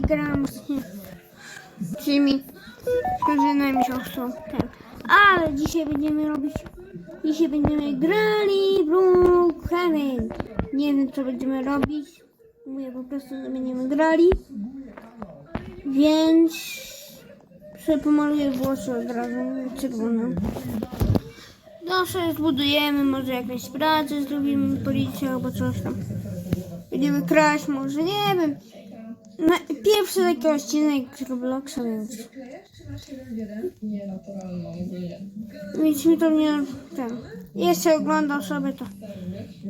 gram z tymi drużynami siostrą. Ten. Ale dzisiaj będziemy robić. Dzisiaj będziemy grali Brookhaven. Nie wiem co będziemy robić. Mówię po prostu, że będziemy grali. Więc sobie pomaluję włosy od razu czerwonym. No zbudujemy, może jakąś pracę zrobimy, policję albo coś tam. Będziemy kraść, może nie wiem. Na, pierwszy taki odcinek Robloxa, więc nic mi to nie ten. Jeszcze oglądam sobie to.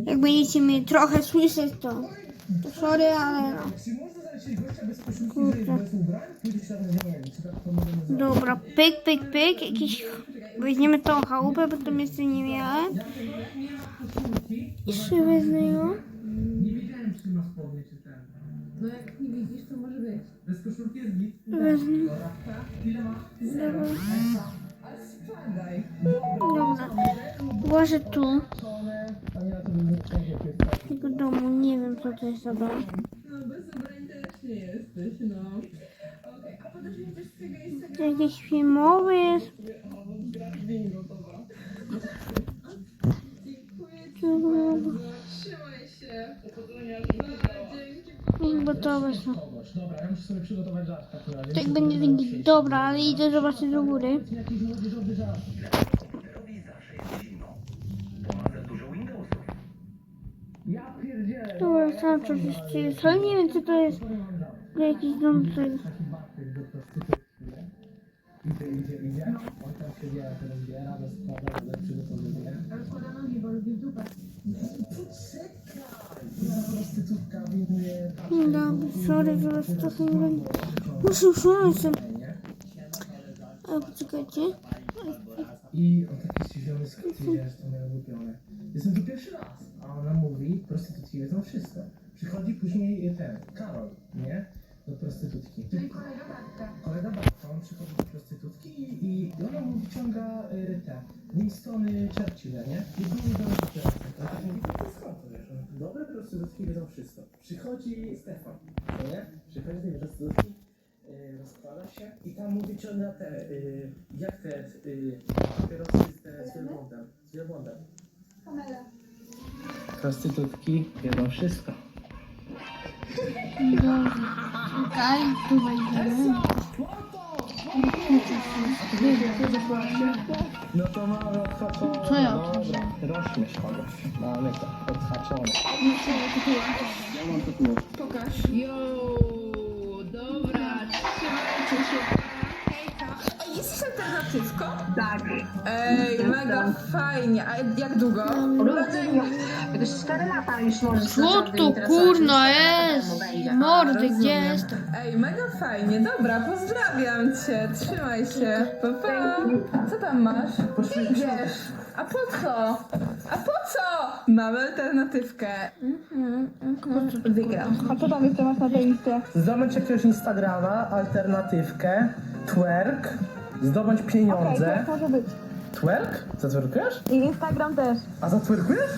Jak będziecie mnie trochę słyszeć, to, to sorry, ale no. Kurde. Dobra, pyk, pyk, pyk. Jakiś... Weźmiemy tą chałupę, bo tam jeszcze nie miałem. Jeszcze wezmę ją. No jak nie widzisz, to może być. Wezmę. Dobra. Dobra. Włożę tu. Tego domu, nie wiem co to jest za dom. No bez ubrań też nie jesteś, no. Okej, a podasz mi też z tego Instagrama? Jakieś filmowe jest. Dziękuję Dobra, Dobra, ja muszę sobie przygotować żart w takim. Tak będzie windy. Dobra, ale idę zobaczyć do góry. Jest Dobra, sam oczywiście jest, ale nie wiem co to jest. Jakiś dom tutaj. Idzie, idzie, idzie. Się dobra, sorry, zaraz trochę nie będzie. Muszę usunąć ten. nie? A poczekajcie. I on taki zdziwiony z wiesz, to miał ulubione. Jestem tu pierwszy raz, a ona mówi, prostytutki wiedzą wszystko. Przychodzi później ten, Karol, nie? Do prostytutki. Czyli kolega Bartka. Kolega Bartka, on przychodzi do prostytutki i, i ona mu wyciąga y, te Winstony Churchille, nie? I były do tego. A tak mówi, to skąd to wiesz? On mówi, Dobre prostytutki wiedzą wszystko. Przychodzi Stefan, no nie? Przychodzi do tej prostytutki, y, rozkłada się i tam mu wyciąga te, y, jak te y, papierosy z, te, z wielbłądem. Z wielbłądem. Kamela. Prostytutki wiedzą wszystko. Dobra. Czekaj, tu wejdziemy. No to mamy odhaczone. Co ja rozśmiesz kogoś. Mamy to odhaczone. Pokaż. Jo, alternatywką? Tak, Ej, mega fajnie. A jak długo? urodzenia. Jakoś 4 lata już możesz Co naprawdę tu interesować kurno jest? Mordy, gdzie Rozumiem. jestem? Ej, mega fajnie. Dobra, pozdrawiam cię. Trzymaj się. Pa, pa. Co tam masz? Idziesz. A po co? A po co? Mamy alternatywkę. Wygram. A co tam jeszcze masz na tej liście? Zdobądź jakiegoś Instagrama, alternatywkę, twerk, zdobądź pieniądze. Tak może być. Twerk? Zatwerkujesz? I Instagram też. A zatwerkujesz?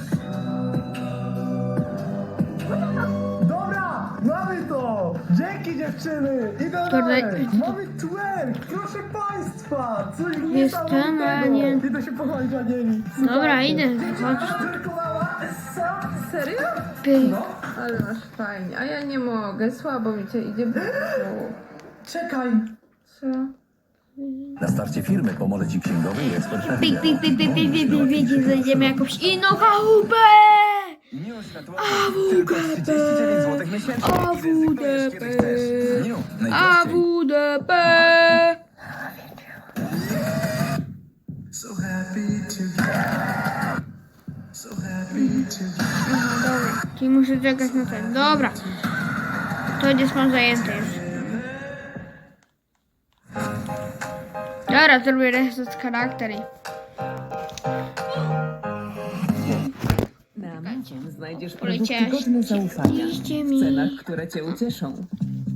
Dobra, mamy to! Dzięki dziewczyny! Idę dalej! Mamy twerk! Proszę państwa! Coś Jestem, niesamowitego! ale nie- Idę się pochwalić Anieli. Dobra, idę. Chodź. Zatwerkowała? Co? Serio? Pyk. No, Ale masz fajnie. A ja nie mogę. Słabo mi cię idzie. czekaj! Co? Na starcie firmy pomoże Ci księgowy i ekspert Pik, prawidła. pik, pik, pik, pik, pik, pik, pik, i znajdziemy jakąś inną chałupę! Nie oświatłości, tylko 39 zł miesięcznie i rezygnujesz kiedy chcesz. New, najprostszy. AWDP! So happy to So happy to Aha, dobra. Czyli muszę czekać na ten. Dobra. To gdzieś mam zajęte już. Dobra, zrobię reset charakter i... Na Amazon znajdziesz Poleciałeś. produkty godne zaufania w mi. cenach, które Cię ucieszą.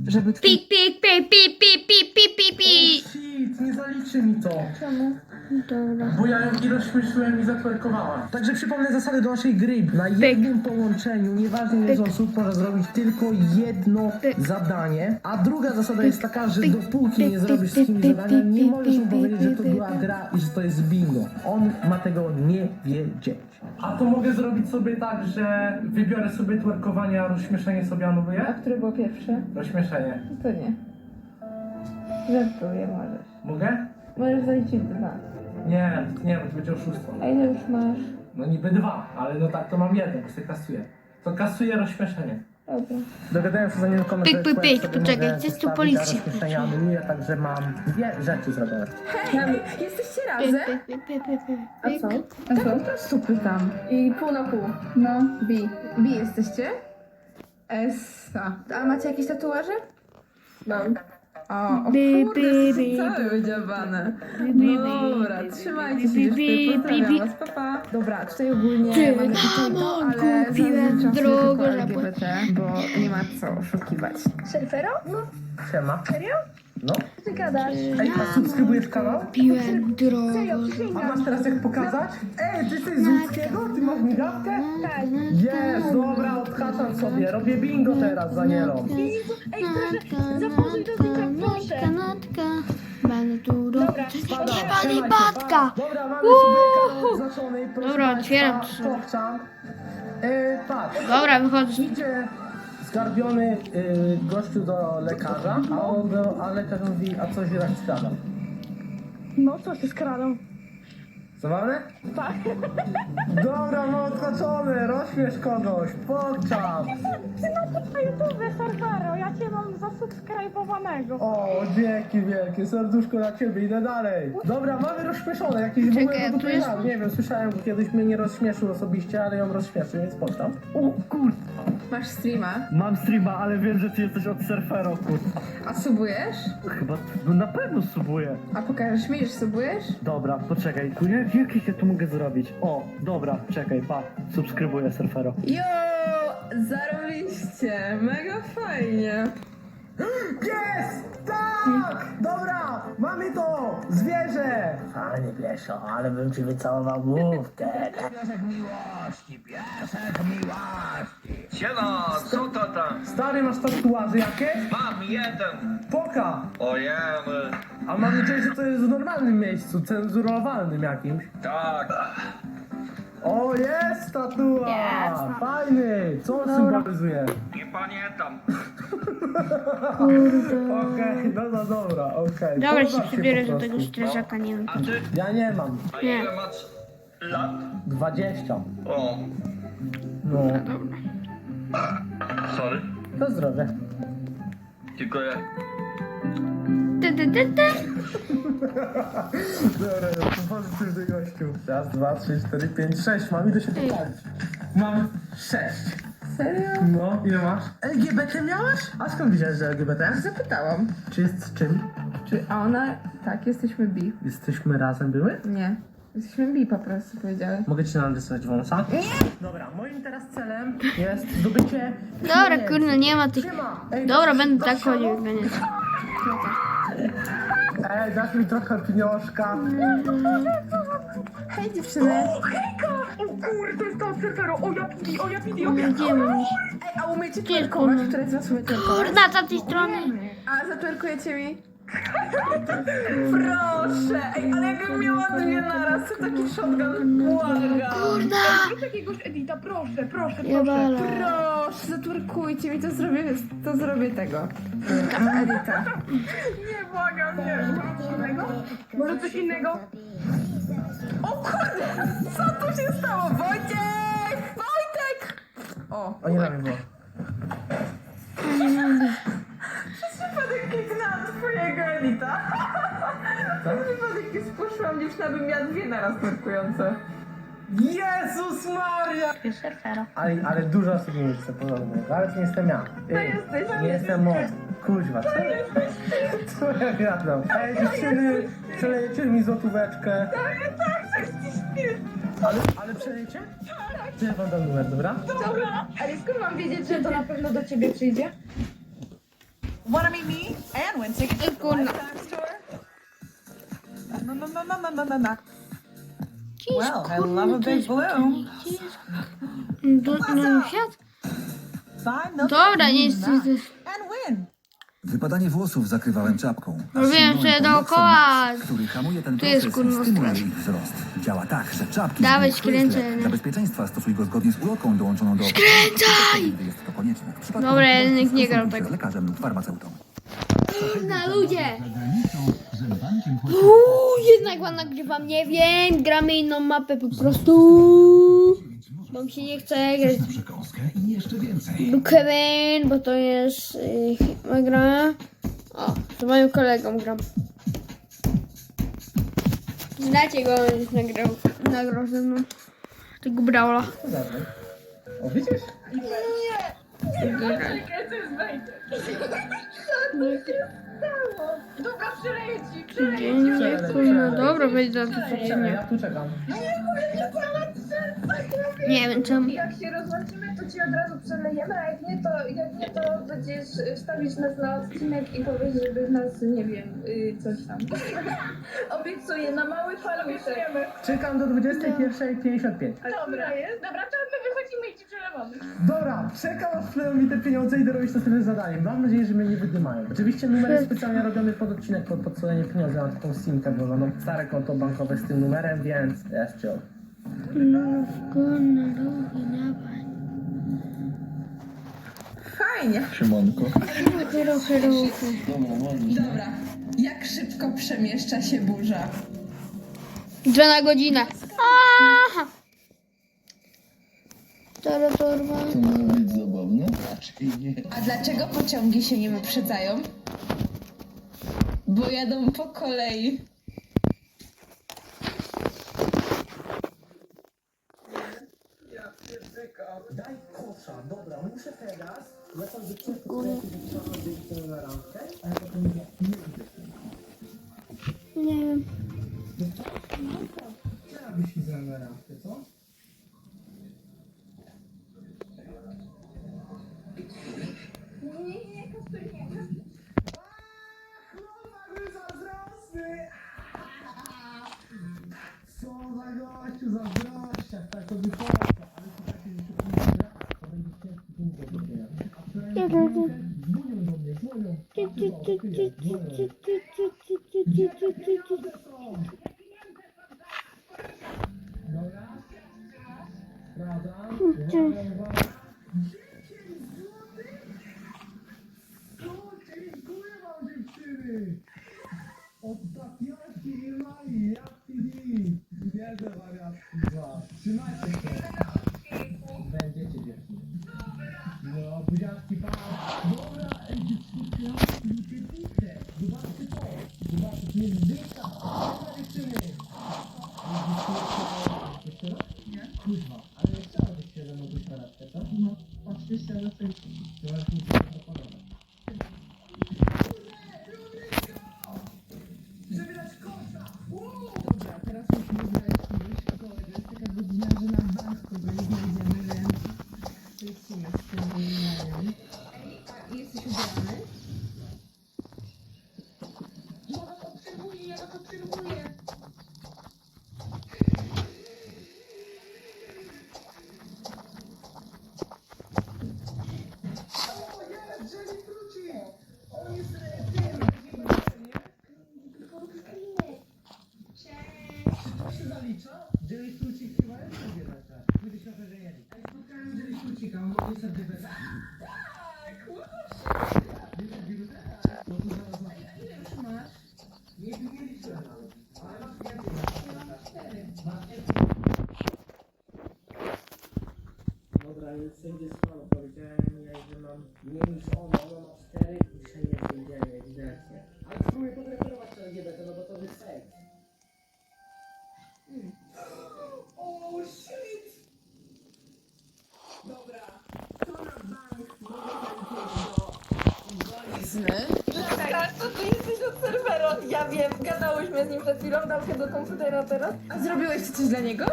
Żeby Twój Pik, pik, pik, pik, pik, pik, pik, pik, pik. Shit, nie zaliczy mi to. Czemu? Dobra. Bo ja ją i rozśmieszyłem i zatwerkowała. Także przypomnę zasady do naszej gry. Na jednym połączeniu, nieważne ile jest osób, może zrobić tylko jedno zadanie. A druga zasada jest taka, że dopóki nie zrobisz wszystkimi zadania, nie możesz mu powiedzieć, że to była gra i że to jest bingo. On ma tego nie wiedzieć. A to mogę zrobić sobie tak, że wybiorę sobie twerkowanie, a rozśmieszenie sobie A anuluję? które było pierwsze? Rozśmieszenie. To nie. Żartuję, możesz. Mogę? Możesz zaliczyć dwa. Nie, nie, bo to będzie oszustwo. A ile już masz? No niby dwa, ale no tak to mam jeden, bo sobie kasuję. To kasuję rozśmieszenie. Dobra. Dogadałem się za nim komentarz. Pyk, pyk, pyk, poczekaj, gdzie jest tu policja? Anuluję, także mam dwie rzeczy zrobione. Jesteście Pyk, razem? pyk, pyk, pyk, pyk, pyk. A co? A Tak co? po prostu pytam. I pół na pół. No. B. B jesteście? Essa. A macie jakieś tatuaże? Mam. O, o Bi, kurde, bi, całe wydziabane. bi, bi, Dobra, bi, trzymajcie się bi, dziewczyny, bi, bi, pozdrawiam was, pa, pa. Dobra, tutaj ogólnie Ty, mamy to, ale zazwyczaj drogo LGBT, bo nie ma co oszukiwać. Surfero? Siema. Serio? No. Ty gadasz? Ej, a subskrybujesz kanał? Piłem drogo. A masz teraz jak pokazać? Ej, ty jesteś z Łódzkiego? Ty masz migawkę? Tak. Jest, dobra, odhaczam sobie. Robię bingo teraz za Nielą. Ej, proszę, zapozuj do zdjęcia, proszę. Natka, będę tu robić. Się, batka! Dobra, mamy sobie kanał. Proszę Dobra, państwa, otwieram. Kopczam. Yy, patrz. Dobra, wychodzę. Idzie zgarbiony y, gościu do lekarza, a, on a lekarz mówi, a co się tak skrada? No co się skradą? Zabawne? Tak. Dobra, no odhaczony, rozśmiesz kogoś, pokczam. Na YouTube Surfero, ja cię mam zasubskrybowanego. O, dzięki wielkie, serduszko na ciebie, idę dalej. Dobra, mamy rozśmieszone, jakieś w Czekaj, ogóle a tu jest- Nie wiem, słyszałem, kiedyś mnie nie rozśmieszył osobiście, ale ją rozśmieszył, więc pokczam. O kur... Masz streama, Mam streama, ale wiem, że ty jesteś od surfero, kur... a subujesz? Chyba, no na pewno subuję. A pokażesz mi, że subujesz? Dobra, poczekaj, kur- jak, jak ja to mogę zrobić? O, dobra, czekaj, pa, subskrybuję surfero. Jo, zarobiście, mega fajnie. Jest! Tak! Dobra, mamy to! Zwierzę! Fajnie pieszo, ale bym ci wycałował główkę. Siema, co to tam? Stary, masz tatuaże jakieś? Mam jeden. Poka! Ojemy. A mam nadzieję, że to jest w normalnym miejscu, cenzurowanym jakimś. Tak. O, jest tatuaż! Fajny! Co on symbolizuje? Nie pamiętam. Okej, no no dobra, okej. Dobra, Pobaw się przybiorę po do tego prostu. strażaka, nie wiem. A ty? Ja nie mam. A Nie. ile masz lat? 20. O, No, sorry. to zdrowie. Dziękuję. Ty, ty, ty, ty. Dobra, to pozytywny gościu. Raz, dwa, trzy, cztery, pięć, sześć. Mam ile się poprawić? Mam sześć. Serio? No, ile masz? LGBT miałaś? A skąd wiedziałeś, że LGBT? Zapytałam. Czy jest z czym? Czy, a ona, tak, jesteśmy bi. Jesteśmy razem były? Nie. Jesteśmy bi po prostu, powiedziały. Mogę ci narysować wąsa? Nie! Dobra, moim teraz celem jest zdobycie Dobra, kurde, nie ma tych... Dobra, będę tak chodził, siano? Ej, dasz mi trochę pieniążka. Hej dziewczyny. Idziemy. Ej, a umiecie Gdzie, twerkować? Które z was umie twerkować? Kurna, z tamtej strony. A zatwerkujecie mi? Proszę! Ej, ale jakbym miała dwie naraz, to taki shotgun. Błagam! Kurna. Jakiegoś Edita, proszę, proszę, Jebala. Proszę, zatwerkujcie mi, to zrobię, to zrobię tego. Edyta. Nie, błagam, nie. Może coś innego? O kurde! Co tu się stało? Wojciech! Wojtek! O, O, nie na mnie było. Twojego Edita. Przez przypadek jest poszłam, dziewczyna by miała dwie naraz twerkujące. Jezus Maria! Ale, ale dużo osób nie chce podobnego, ale to nie jestem ja. Ej, jesteś, nie jestem on. Kuźwa. Co ja gadam? Ej, dziewczyny, przelejecie mi złotóweczkę. Tak, tak, ci śpiew. Ale, ale przelejecie? To ja wam dam numer, dobra? Dobra, ale skąd mam wiedzieć, że to na pewno do ciebie przyjdzie? Want to meet me and win tickets to the Kurna. Lifetime Store? Ma, ma, ma, ma, ma, ma, ma, ma. Gdzie jest, Well, I kurde, love a to big jest balloon. pytanie, Gdzie jest... Do, no, świat? Five milk Dobra, nie jest... and win. Wypadanie włosów zakrywałem czapką. sięgnąłem sobie po dookoła. Lexomax, który hamuje ten Tu jest, proces kurwa, stymuluje ich wzrost. Działa tak, że czapki Dawaj, z skręcę. Dla bezpieczeństwa stosuj go zgodnie z ulotką dołączoną do Skręcaj! gdy jest to konieczne. W przypadku Dobra, ja jednak nie gram się tak. z lekarzem lub farmaceutą. Na ludzie! Uuu, jednak wam nagrywam, nie wiem, gramy inną mapę po prostu. Bo mi się nie chce grać Przekąskę i jeszcze więcej. bo to jest yy, chyba gra. O, z moim kolegą gram. Znacie go, on już nagrał, nagrał ze mną. Tego Brawla. O, widzisz? Dobra, przeleję ci, przeleję Dzień, kurwa, dobra, będzie to codziennie. Ja tu czekam. Nie wiem czemu. Jak się rozłączymy, to ci od razu przelejemy, a jak nie, to, jak nie, to będziesz wstawić nas na odcinek i powiesz, żeby nas, nie wiem, y, coś tam. Obiecuję, na mały paluszek. Czekam do 21.55. Dobra jest? Dobra, to my wychodzimy i ci przelewamy. Dobra, czekam aż wkleją mi te pieniądze i dorobić następne zadanie. Mam nadzieję, że mnie nie wydymają. Oczywiście numer jest specjalnie robiony pod odcinek, pod podsolenie pieniędzy. Mam taką simkę włożoną, stare konto bankowe z tym numerem, więc jest. Lówko na rogi na Fajnie. Szymonko. Dobra. Jak szybko przemieszcza się burza? Dwa na godzinę. Aha! Tara torba. To może być zabawne? Raczej nie. A dlaczego pociągi się nie wyprzedzają? Bo jadą po kolei. Daj kosza, dobra, muszę teraz. Ja trzeba na randkę, a ja potem mówię, nie. Nie wiem. Chciałabyś mi na randkę, co? Co za gościu, zazdrościak, tak to wychodzi, ale to takie rzeczy pójdzie, to będzie ciężki punkt do zrobienia. A przynajmniej dzwonią do mnie, dzwonią. Dobra? Sprawdzam. Uwaga, uwaga. O, dziękuję wam dziewczyny! Ostatniaczki i mali, jak TV! Wiedzę wariatki dwa. Trzymajcie się! Będziecie dziewczyny. No, buziaczki, pa! Dobra, ej, dziewczynki, ja mam piękne. Zobaczcie to! Zobaczcie, tu jest dyka! Dobra, dziewczyny! Jeszcze raz? Nie. Kurwa, ale nie chciałabyś się ze mną być na randkę, co? No, oczywiście, ale to jest... To jest mi się proponować. Zabierać kosza! Dobra, teraz musimy znaleźć kogoś, kogo to jest taka godzina, że na bank kogo nie znajdziemy, więc lecimy z tym wymianiem. A jesteś ubrany? Ja was obserwuję, ja was obserwuję. O, jest, Jenny wróci! On jest tym, To się zalicza? Jelly Frucik chyba jest sobie taka. Kiedyś na pewno jedli. Ej, spotkałem Jelly Frucika, on ma sobie bez... Tak, Wiesz, wirus? No to zaraz na... Ile już masz? Nie, nie liczyłem nawet. Ale masz więcej. Masz cztery. Masz więcej. Dobra, więc sędzie słabo powiedziałem jej, że mam mniej niż ona, ona ma cztery i się nie znajdziemy ewidentnie. Ale spróbuję podreperować to LGBT, no bo to jest seks. O, shit! Dobra, to na bank Tak, to ty jesteś od serwera. Ja wiem, gadałyśmy z nim przed chwilą, dał się do komputera teraz. A zrobiłeś ty coś dla niego?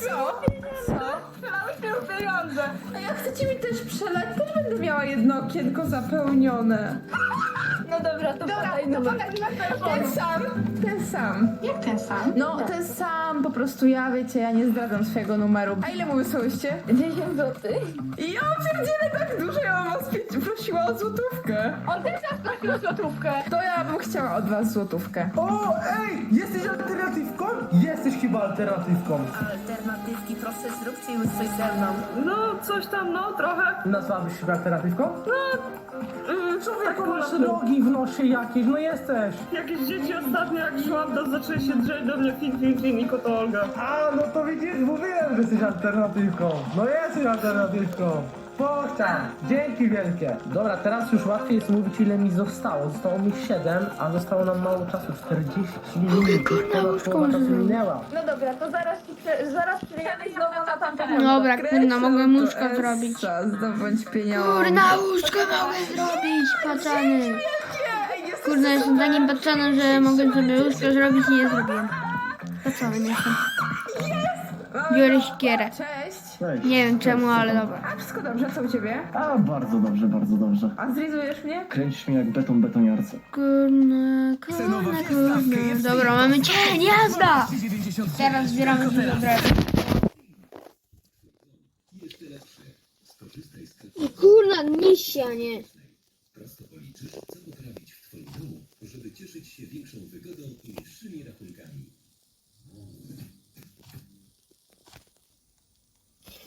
Co? Co? Przelałyśmy mu pieniądze. A jak chcecie mi też przelać, też będę miała jedno okienko zapełnione. No dobra, to podaj numer. Ten sam, ten sam. Jak ten sam? No, ten sam, po prostu ja, wiecie, ja nie zdradzam swojego numeru. A ile mu wysłałyście? 10 zł. I ja pierdzielę tak dużo, ja bym was pi- prosiła o złotówkę. On też nas prosił o złotówkę. To ja bym chciała od was złotówkę. O, ej! Jesteś alternatywką? Jesteś chyba alternatywką. Alternatywki, proszę zróbcie już coś ze mną. No, coś tam, no, trochę. Nazwałabyś się alternatywką? Yy, Człowieku, masz rogi w nosie jakieś, no jesteś. Jakieś dzieci ostatnio jak szłam, to zaczęły się drzeć do mnie fin, fin, fin i koto Olga. A, no to widzisz, mówiłem, że jesteś alternatywką. No jesteś alternatywką. Pochciam. Dzięki wielkie. Dobra, teraz już łatwiej jest mówić ile mi zostało. Zostało mi 7, a zostało nam mało czasu. 40 minut. Już ponad połowa czasu minęła. No dobra, to zaraz, ci prze, zaraz przejdziemy znowu na tamten Dobra, kurna, mogę łóżko zrobić. Trzeba zdobądź pieniądze. Kurna, łóżko mogę zrobić, patrzany. Kurde, jestem takim patrzonem, że mogę sobie łóżko zrobić i nie zrobiłem. Patrzonym jestem. Biorę sikierę. Cześć. Cześć. Nie wiem czemu, ale dobra. A wszystko dobrze, co u ciebie? A, bardzo dobrze, bardzo dobrze. A zrizujesz mnie? Kręcisz mnie jak beton betoniarce. Kurna, kurna, kurna. Dobra, mamy cień, jazda! Teraz zbieramy się do drew. Kurna, misja, nie.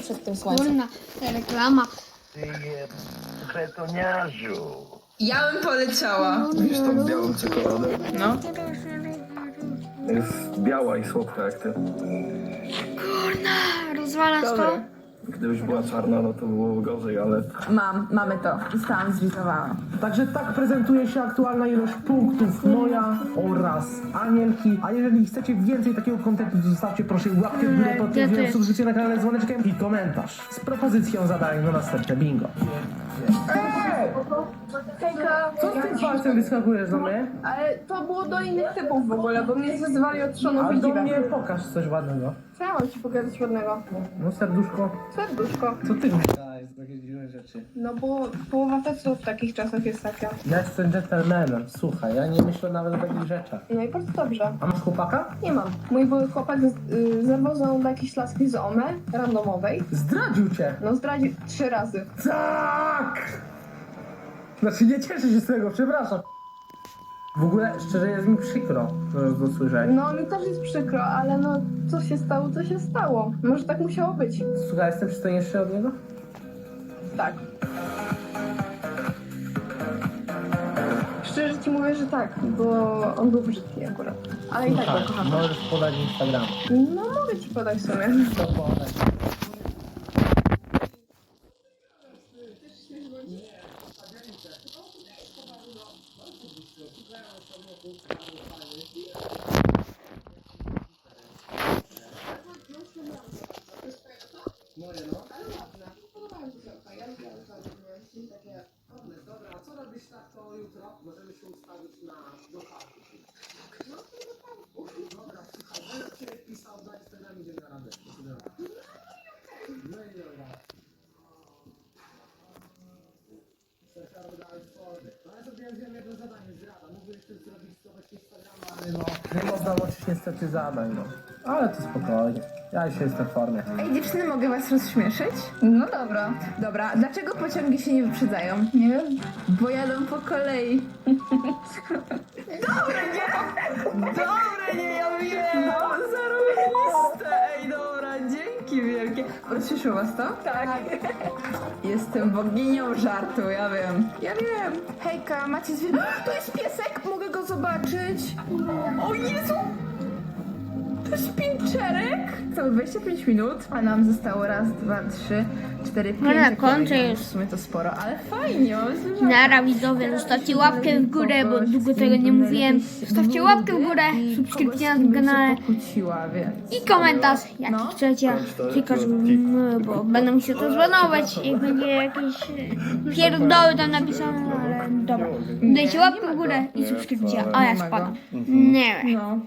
Chronił przed tym słońcem. Kurna, reklama. Ja bym poleciała. Widzisz tą białą czekoladę? No. Jest biała i słodka jak ty. Rozwalasz to? Gdybyś była czarna, no to byłoby gorzej, ale Mam, mamy to. Zostałam zrizowała. Także tak prezentuje się aktualna ilość punktów moja oraz Anielki. A jeżeli chcecie więcej takiego kontentu, to zostawcie proszę łapkę w górę pod tym ty? filmem, subskrypcję na kanale z dzwoneczkiem i komentarz z propozycją zadań na następne bingo. Hejka, Co z tym palcem wyskakujesz do mnie? ale to było do innych typów w ogóle, bo mnie zwyzywali od trzonów A i do mnie pokaż coś ładnego. Co ja mam ci pokazać ładnego? No serduszko. Serduszko. Co ty myślałeś z takie dziwne rzeczy? No bo połowa tekstów w takich czasach jest taka. Ja jestem gentlemanem, słuchaj, ja nie myślę nawet o takich rzeczach. No i bardzo dobrze. A masz chłopaka? Nie mam. Mój były chłopak y, zerwał ze mną jakiejś laski z OME, randomowej. Zdradził cię! No zdradził trzy razy. Tak! Znaczy nie cieszę się z tego, przepraszam. W ogóle szczerze jest mi przykro, że to słyszeć. No mi też jest przykro, ale no co się stało, to się stało. Może tak musiało być. Słuchaj, jestem przystojniejszy od niego? Tak. Szczerze ci mówię, że tak, bo on był brzydki akurat. Ale i tak go kocham. możesz podać Instagram. No mogę ci podać w sumie. To podaj. Dobra, co robisz tak to jutro? Możemy się ustawić na do Dobra, słuchaj, będę cię pisał na Instagram, idziemy na radę. No i dobra. Ale zrobiłem wiem jedno zadanie z rada. Mógłbyś coś zrobić z No, nie można łączyć niestety zadań, no. Ale to spokojnie. Ja już jestem w formie. Ej, dziewczyny, mogę was rozśmieszyć? No dobra. Dobra, dlaczego pociągi się nie wyprzedzają? Nie wiem. Bo jadą po kolei. Dobre, nie! Dobre, nie, ja wiem! Zarobiste! Ej, dobra, dzięki wielkie. Rozśmieszyło was to? Tak. Jestem boginią żartu, ja wiem. Ja wiem. Hejka, macie zwierzę... To jest piesek, mogę go zobaczyć? O Jezu! To jest pięczerek? Całe 25 minut, a nam zostało raz, dwa, trzy, cztery, pięć. No na jak końcu powiedziałam. już. W sumie to sporo, ale fajnie. Nara widzowie, zostawcie łapkę w górę, bo długo tego nie mówiłem. Zostawcie łapkę w górę, subskrypcję na tym kanale i komentarz, jaki No. chcecie. Tylko, żebym, bo będę musiał to zbanować, jak będzie jakieś pierdoły tam napisane, ale dobra. Dajcie łapkę w górę i subskrypcję, a ja spadam. Nie. No.